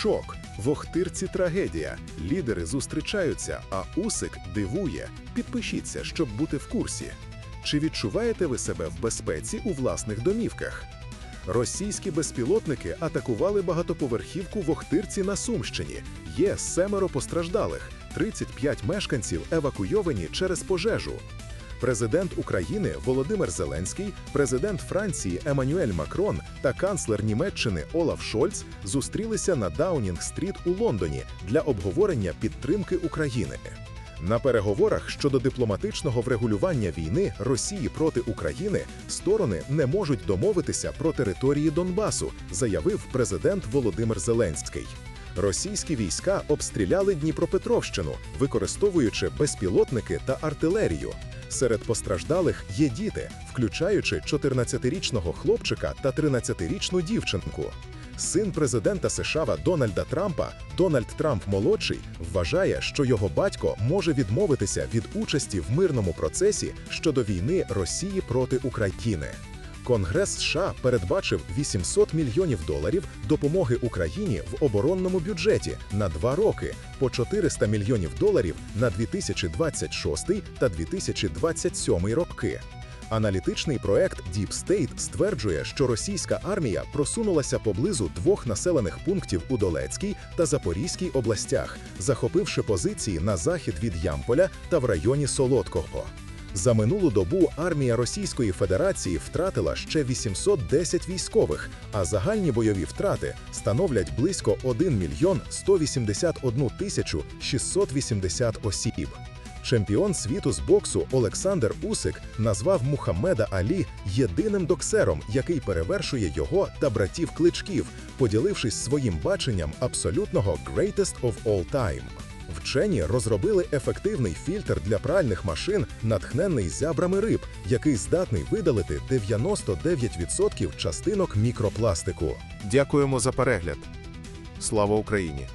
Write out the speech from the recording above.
Шок. В Охтирці трагедія. Лідери зустрічаються, а Усик дивує. Підпишіться, щоб бути в курсі. Чи відчуваєте ви себе в безпеці у власних домівках? Російські безпілотники атакували багатоповерхівку в Охтирці на Сумщині. Є семеро постраждалих, 35 мешканців евакуйовані через пожежу. Президент України Володимир Зеленський, президент Франції Еммануель Макрон та канцлер Німеччини Олаф Шольц зустрілися на Даунінг-стріт у Лондоні для обговорення підтримки України. На переговорах щодо дипломатичного врегулювання війни Росії проти України сторони не можуть домовитися про території Донбасу, заявив президент Володимир Зеленський. Російські війська обстріляли Дніпропетровщину, використовуючи безпілотники та артилерію. Серед постраждалих є діти, включаючи 14-річного хлопчика та 13-річну дівчинку. Син президента США Дональда Трампа, Дональд Трамп молодший, вважає, що його батько може відмовитися від участі в мирному процесі щодо війни Росії проти України. Конгрес США передбачив 800 мільйонів доларів допомоги Україні в оборонному бюджеті на два роки по 400 мільйонів доларів на 2026 та 2027 роки. Аналітичний проект Deep State стверджує, що російська армія просунулася поблизу двох населених пунктів у Долецькій та Запорізькій областях, захопивши позиції на захід від Ямполя та в районі Солодкого. За минулу добу армія Російської Федерації втратила ще 810 військових, а загальні бойові втрати становлять близько 1 мільйон 181 тисячу 680 осіб. Чемпіон світу з боксу Олександр Усик назвав Мухаммеда Алі єдиним доксером, який перевершує його та братів кличків, поділившись своїм баченням абсолютного «greatest of all time». Вчені розробили ефективний фільтр для пральних машин, натхнений зябрами риб, який здатний видалити 99% частинок мікропластику. Дякуємо за перегляд. Слава Україні!